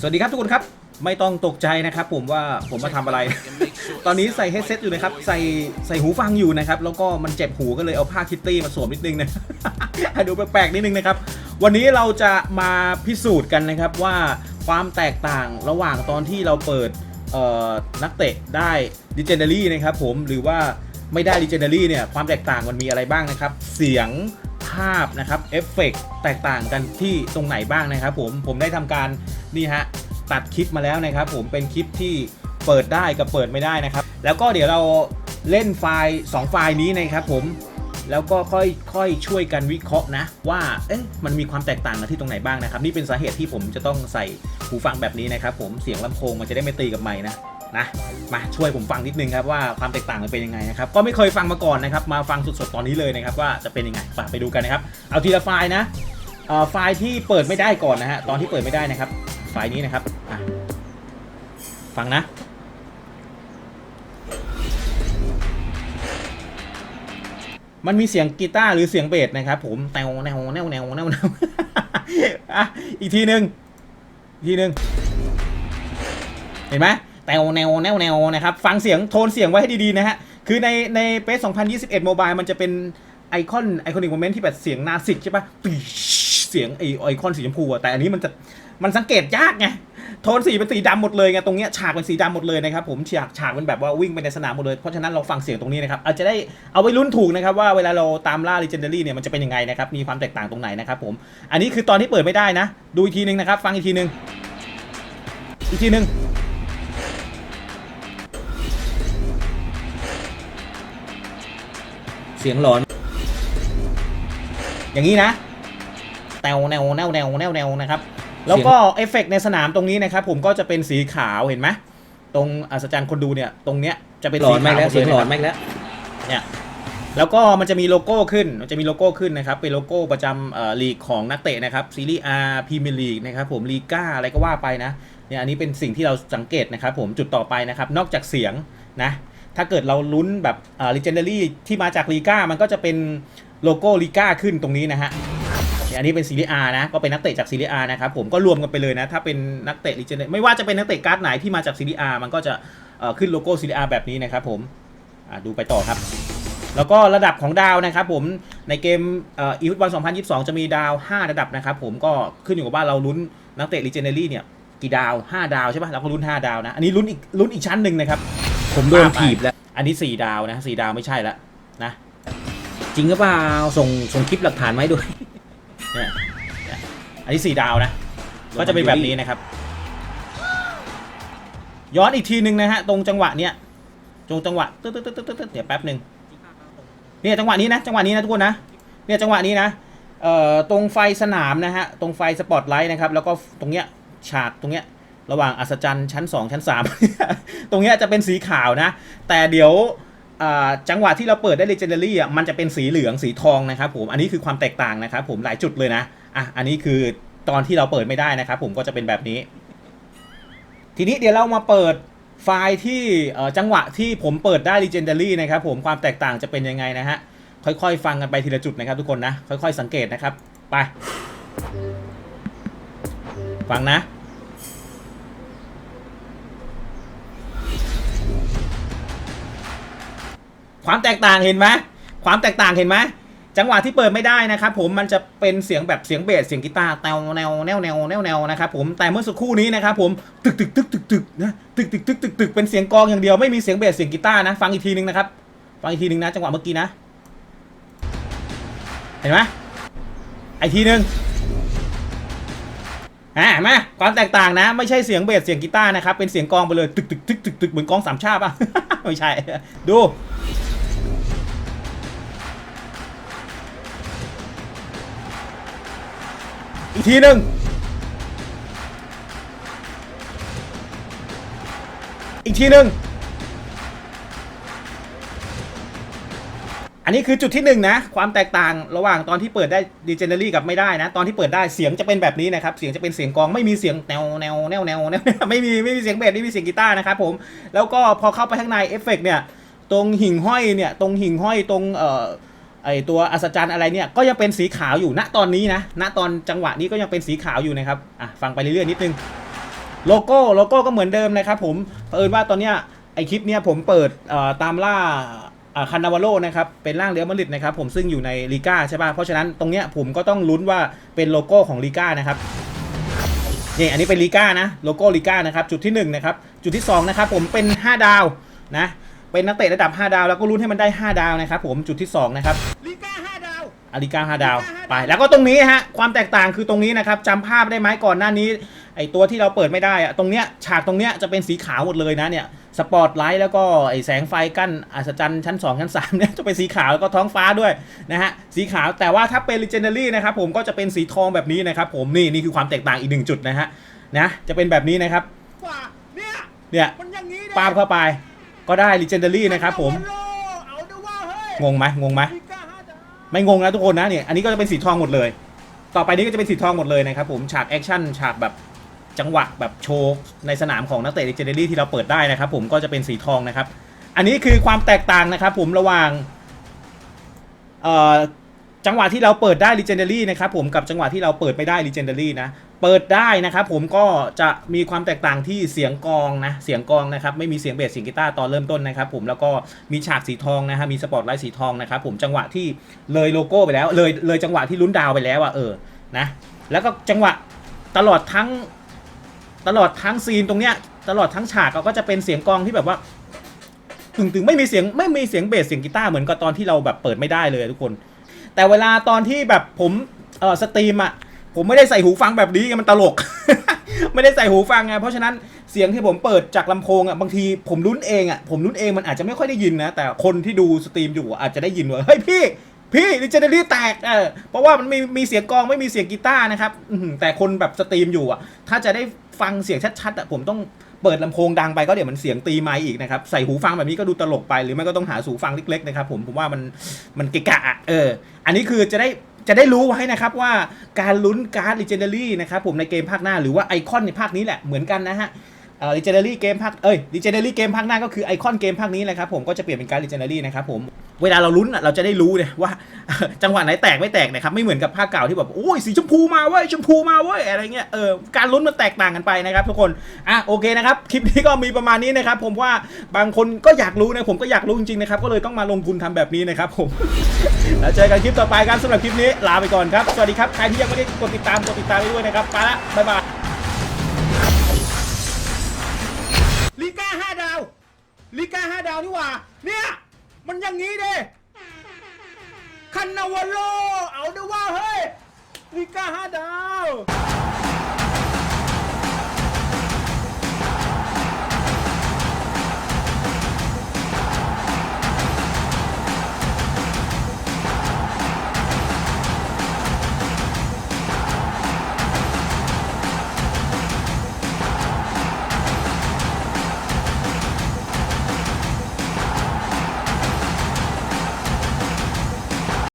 สวัสดีครับทุกคนครับ ไม่ต้องตกใจนะครับผมว่าผมมาทำอะไร ตอนนี้ใส่เฮดเซตอยู่นะครับ ใส่ใส่หูฟังอยู่นะครับ แล้วก็มันเจ็บหูก็เลยเอาผ้าคิตตี้มาสวมนิดนึงนะให้ดูแปลกๆนิดนึงนะครับ วันนี้เราจะมาพิสูจน์กันนะครับว่าความแตกต่างระหว่างตอนที่เราเปิดเอ่อนักเตะได้ดิเจนเดอรี่นะครับผมหรือว่าไม่ได้ดิเจนเดอรี่เนี่ยความแตกต่างมันมีอะไรบ้างนะครับ เสียงาพนะครับเอฟเฟกต์แตกต่างกันที่ตรงไหนบ้างนะครับผมผมได้ทำการนี่ฮะตัดคลิปมาแล้วนะครับ ผมเป็นคลิปที่เปิดได้กับเปิดไม่ได้นะครับ แล้วก็เดี๋ยวเราเล่นไฟล์ 2 ไฟล์นี้นะครับผมแล้วก็ค่อยค่อยช่วยกันวิเคราะห์นะ ว่าเอ๊ะมันมีความแตกต่างกันที่ตรงไหนบ้างนะครับ นี่เป็นสาเหตุที่ผมจะต้องใส่หูฟังแบบนี้นะครับ ผมเสียงลำโพงมันจะได้ไม่ตีกับไมค์นะ นะมาช่วยผมฟังนิดนึงครับว่าความแตกต่างมันเป็นยังไงนะครับก็ไม่เคยฟังมาก่อนนะครับมาฟังสดๆตอนนี้เลยนะครับว่าจะเป็นยังไงไปดูกันนะครับ เอาทีละไฟล์นะไฟล์ที่เปิดไม่ได้ก่อนนะฮะตอนที่เปิดไม่ได้นะครับ ไฟล์นี้นะครับฟังนะมันมีเสียงกีตาร์หรือเสียงเบสนะครับผมแนวแนวแนวแนวแนวแนวอะอีกทีหนึ่งทีหนึ่งเห็นไหม แนวแนวแนวแนวนะครับ ฟังเสียงโทนเสียงไว้ให้ดีๆนะฮะ คือในในเปส2021 โมบายมันจะเป็นไอคอนไอคอนิกโมเมนต์ที่แบบเสียงนาสิกใช่ปะตึ๊ดเสียงไอไอคอนสีชมพูอะแต่อันนี้มันจะมันสังเกตยากไง โทนสีเป็นสีดำหมดเลยไง ตรงเนี้ยฉากเป็นสีดำหมดเลยนะครับผมฉากฉากเป็นแบบว่าวิ่งไปในสนามหมดเลย เพราะฉะนั้นเราฟังเสียงตรงนี้นะครับ อาจจะได้เอาไว้ลุ้นถูกนะครับ ว่าเวลาเราตามล่า Legendary เนี่ยมันจะเป็นยังไงนะครับ มีความแตกต่างตรงไหนนะครับผม อันนี้คือตอนที่เปิดไม่ได้นะ ดูอีกทีนึงนะครับ ฟังอีกทีนึง อีกทีนึง เสียงหลอน อย่างนี้นะแนวแนวแนวแนวแนวแนวนะครับ แล้วก็เอฟเฟกต์ในสนามตรงนี้นะครับ ผมก็จะเป็นสีขาวเห็นไหมตรงอัศจรรย์คนดูเนี่ย ตรงเนี้ยจะเป็นหลสีอนขาวไม่แล้วมดเสียงหลอนนะครับไม่แล้วเนี่ยแล้วก็มันจะมีโลโก้ขึ้นมันจะมีโลโก้ขึ้นนะครับ เป็นโลโก้ประจำเอ่อลีกของนักเตะนะครับซีรีส์อาร์พรีเมียร์ลีกนะครับผมลีก้าอะไรก็ว่าไปนะเนี่ยอันนี้เป็นสิ่งที่เราสังเกตนะครับ ผมจุดต่อไปนะครับ นอกจากเสียงนะ ถ้าเกิดเราลุ้นแบบอ่า legendary ที่มาจากลีก้ามันก็จะเป็นโลโก้ลีก้าขึ้นตรงนี้นะฮะอันนี้เป็นซีรีส์นะ ก็เป็นนักเตะจากซีรีส์นะครับผมก็รวมกันไปเลยนะ ถ้าเป็นนักเตะลีเจนไม่ว่าจะเป็นนักเตะการ์ดไหนที่มาจากซีรีส์มันก็จะขึ้นโลโก้ซีรีส์แบบนี้นะครับผมดูไปต่อครับ แล้วก็ระดับของดาวนะครับผมในเกมอีฟุตบอล2022 จะมีดาว 5 ระดับนะครับผมก็ขึ้นอยู่กับว่าเราลุ้นนักเตะลีเจนเนอรี่เนี่ยกี่ดาว 5 ดาวใช่ปะเราก็ลุ้น 5 ดาวนะ อันนี้ลุ้นอีกลุ้นอีกชั้นหนึ่งนะครับ ผมโดนถีบแล้ว อันนี้4ดาวนะ4ดาวไม่ใช่ละนะ จริงหรือเปล่าส่งส่งคลิปหลักฐานมาให้ด้วยเนี่ยเนี่ยอันนี้สี่ดาวนะ ก็จะเป็นแบบนี้นะครับ ย้อนอีกทีหนึ่งนะฮะ ตรงจังหวะเนี้ยตรงจังหวะตึ๊ดตึ๊ดตึ๊ดตึ๊ดตึ๊ดเดี๋ยวแป๊บหนึ่งเนี่ยจังหวะนี้นะจังหวะนี้นะทุกคนนะเนี่ยจังหวะนี้นะเอ่อตรงไฟสนามนะฮะตรงไฟสปอตไลท์นะครับแล้วก็ตรงเนี้ยฉากตรงเนี้ย ระหว่างอัศจรรย์ชั้น 2 ชั้น 3 ตรงนี้จะเป็นสีขาวนะ แต่เดี๋ยวจังหวะที่เราเปิดได้ Legendary อะมันจะเป็นสีเหลืองสีทองนะครับผมอันนี้คือความแตกต่างนะครับผมหลายจุดเลยนะอะอันนี้คือตอนที่เราเปิดไม่ได้นะครับผมก็จะเป็นแบบนี้ ทีนี้เดี๋ยวเรามาเปิดไฟล์ที่จังหวะที่ผมเปิดได้ Legendary นะครับผมความแตกต่างจะเป็นยังไงนะฮะ ค่อยๆ ฟังกันไปทีละจุดนะครับทุกคนนะ ค่อยๆ สังเกตนะครับ ไป ฟังนะ ความแตกต่างเห็นไหมความแตกต่างเห็นไหมจังหวะที่เปิดไม่ได้นะครับผมมันจะเป็นเสียงแบบเสียงเบสเสียงกีตาร์แนวแนวแนวแนวแนวแนวนะครับผมแต่เมื่อสักครู่นี้นะครับผมตึกตึกตึกตึกตึกนะตึกตึกตึกตึกตึกเป็นเสียงกองอย่างเดียวไม่มีเสียงเบสเสียงกีตาร์นะ ฟังอีกทีนึงนะครับฟังอีกทีนึงนะจังหวะเมื่อกี้นะ เห็นไหมไอทีนึงอ่ามาความแตกต่างนะ ไม่ใช่เสียงเบสเสียงกีตาร์นะครับเป็นเสียงกองไปเลยตึกตึกตึกตึกตึกเหมือนกองสามชาติป่ะไม่ใช่ดู อีกทีหนึ่งอีกทีหนึ่งอันนี้คือจุดที่หนึ่งนะความแตกต่างระหว่างตอนที่เปิดได้ d ีเจเนอรี่กับไม่ได้นะ ตอนที่เปิดได้เสียงจะเป็นแบบนี้นะครับ เสียงจะเป็นเสียงกองไม่มีเสียงแนวแนวแนวแนวแนวไม่มีไม่มีเสียงเบสไม่มีเสียงกีตาร์นะครับผมแล้วก็พอเข้าไปข้างในเอฟเฟกต์เนี่ยตรงหิ่งห้อยเนี่ยตรงหิ่งห้อยตรงเอ่อ ไอตัวอัศจรรย์อะไรเนี่ยก็ยังเป็นสีขาวอยู่ณตอนนี้นะณตอนจังหวะนี้ก็ยังเป็นสีขาวอยู่นะครับอะฟังไปเรื่อยๆนิดนึงโลโก้โลโก้ก็เหมือนเดิมนะครับผมเผอิญว่าตอนเนี้ยไอคลิปเนี้ยผมเปิดตามล่าคานาวาโลนะครับเป็นร่างเรียลมาริดนะครับผมซึ่งอยู่ในลีกาใช่ป่ะเพราะฉะนั้นตรงเนี้ยผมก็ต้องลุ้นว่าเป็นโลโก้ของลีกานะครับนี่อันนี้เป็นลีกานะโลโก้ลีกานะครับจุดที่หนึ่งนะครับจุดที่สองนะครับผมเป็น 5 ดาวนะ เป็นนักเตะระดับ 5 ดาว แล้วก็ลุ้นให้มันได้ 5 ดาวนะครับผมจุดที่สองนะครับลิก้าห้าดาวอาริกาฮาดาวอาริกาห้าดาวไป แล้วก็ตรงนี้ฮะความแตกต่างคือตรงนี้นะครับจำภาพได้ไหมก่อนหน้านี้ไอตัวที่เราเปิดไม่ได้อะตรงเนี้ยฉากตรงเนี้ยจะเป็นสีขาวหมดเลยนะเนี่ยสปอตไลท์แล้วก็ไอแสงไฟกั้นอัศจรรย์ชั้น 2 ชั้น3เนี่ยจะเป็นสีขาวแล้วก็ท้องฟ้าด้วยนะฮะสีขาวแต่ว่าถ้าเป็น Legendary นะครับผมก็จะเป็นสีทองแบบนี้นะครับผมนี่นี่คือความแตกต่างอีกหนึ่งจุดนะฮะนะจะเป็นแบบนี้นะครับกว่าเนี่ยเนี่ยมันอย่างนี้เลยปาบเข้าไป ก็ได้ Legendary นะครับผมโลเอาเดว่าเฮ้ยงงไหมงงไหมลิก้าห้าดาวไม่งงนะทุกคนนะเนี่ยอันนี้ก็จะเป็นสีทองหมดเลย ต่อไปนี้ก็จะเป็นสีทองหมดเลยนะครับผมฉากแอคชั่นฉากแบบจังหวะแบบโชว์ในสนามของนักเตะ Legendary ที่เราเปิดได้นะครับผมก็จะเป็นสีทองนะครับ อันนี้คือความแตกต่างนะครับผมระหว่างเอ่อจังหวะที่เราเปิดได้ Legendary นะครับผมกับจังหวะที่เราเปิดไม่ได้ Legendary นะ เปิดได้นะครับผมก็จะมีความแตกต่างที่เสียงกองนะเสียงกองนะครับไม่มีเสียงเบสเสียงกีตาร์ตอนเริ่มต้นนะครับผมแล้วก็มีฉากสีทองนะฮะมีสปอตไลท์สีทองนะครับผมจังหวะที่เลยโลโก้ไปแล้ว เลยเลยจังหวะที่ลุ้นดาวไปแล้วอะเออนะแล้วก็จังหวะตลอดทั้งตลอดทั้งซีนตรงเนี้ยตลอดทั้งฉากเขาก็จะเป็นเสียงกองที่แบบว่าถึงถึงไม่มีเสียงไม่มีเสียงเบสเสียงกีตาร์เหมือนกับตอนที่เราแบบเปิดไม่ได้เลยทุกคน แต่เวลาตอนที่แบบผมเออสตรีมอะ ผมไม่ได้ใส่หูฟังแบบนี้ไงมันตลก ไม่ได้ใส่หูฟังไงเพราะฉะนั้นเสียงที่ผมเปิดจากลำโพงอะบางทีผมลุ้นเองอะผมลุ้นเองมันอาจจะไม่ค่อยได้ยินนะ แต่คนที่ดูสตรีมอยู่อาจจะได้ยินว่าเฮ้ยพี่พี่ดิจเนอรี่แตกเออเพราะว่ามันมีมีเสียงกองไม่มีเสียงกีตาร์นะครับแต่คนแบบสตรีมอยู่อะ ถ้าจะได้ฟังเสียงชัดๆอะผมต้อง เปิดลำโพงดังไปก็เดี๋ยวมันเสียงตีไม้อีกนะครับ ใส่หูฟังแบบนี้ก็ดูตลกไป หรือไม่ก็ต้องหาหูฟังเล็กๆนะครับผมผมว่ามันมันเกะกะเออ อันนี้คือจะได้จะได้รู้ไว้นะครับว่าการลุ้นการ์ดรีเจนเดอรี่นะครับผมในเกมภาคหน้าหรือว่าไอคอนในภาคนี้แหละเหมือนกันนะฮะ เอ่อ Legendary เกมภาคเอ้ย Legendary เกมภาคหน้าก็คือไอคอนเกมภาคนี้แหละครับผมก็จะเปลี่ยนเป็นการ์ด Legendary นะครับผมเวลาเราลุ้นอะเราจะได้รู้เนี่ยว่า จังหวะไหนแตกไม่แตกนะครับไม่เหมือนกับภาคเก่าที่แบบโอ้ยสีชมพูมาเว้ยชมพูมาเว้ยอะไรเงี้ยเออการลุ้นมันแตกต่างกันไปนะครับทุกคนอะโอเคนะครับคลิปนี้ก็มีประมาณนี้นะครับผมว่าบางคนก็อยากรู้นะผมก็อยากรู้จริงๆนะครับก็เลยต้องมาลงทุนทำแบบนี้นะครับผมแล้วเจอกันคลิปต่อไปครับสำหรับคลิปนี้ลาไปก่อนครับสวัสดีครับใครที่ยังไม่ได้กดติดตามกดติดตามไปด้วยนะครับไปละบ๊ายบาย ดาวนี่หว่า เนี่ย มันอย่างนี้เด้คันนาวโลเอาเดว่าเฮ้ยลิก้าห้าดาว